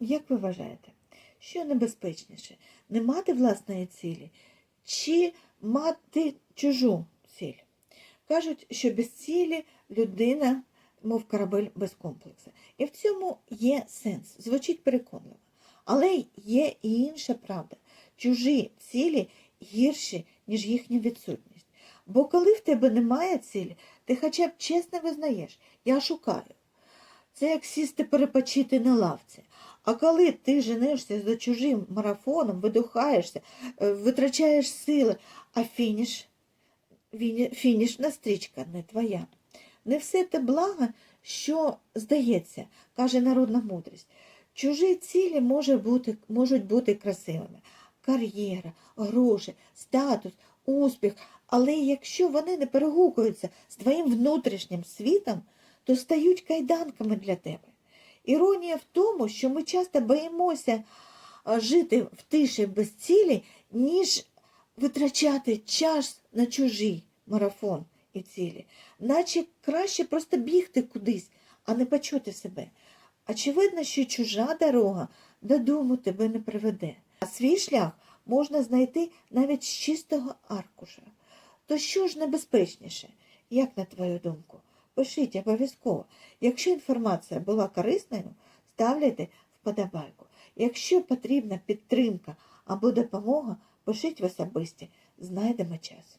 Як ви вважаєте, що небезпечніше? Не мати власної цілі чи мати чужу ціль? Кажуть, що без цілі людина, мов корабель без комплексу. І в цьому є сенс, звучить переконливо. Але є і інша правда. Чужі цілі гірші, ніж їхня відсутність. Бо коли в тебе немає цілі, ти хоча б чесно визнаєш, я шукаю. Це як сісти перепочити на лавці. А коли ти женешся за чужим марафоном, видухаєшся, е, витрачаєш сили, а фініш, фінішна стрічка не твоя. Не все те благо, що здається, каже народна мудрість. Чужі цілі може бути, можуть бути красивими. Кар'єра, гроші, статус, успіх. Але якщо вони не перегукуються з твоїм внутрішнім світом, то стають кайданками для тебе. Іронія в тому, що ми часто боїмося жити в тиші без цілі, ніж витрачати час на чужий марафон і цілі. Наче краще просто бігти кудись, а не почути себе. Очевидно, що чужа дорога додому тебе не приведе, а свій шлях можна знайти навіть з чистого аркуша. То що ж небезпечніше, як на твою думку? Пишіть обов'язково. Якщо інформація була корисною, ставляйте вподобайку. Якщо потрібна підтримка або допомога, пишіть в особисті, знайдемо час.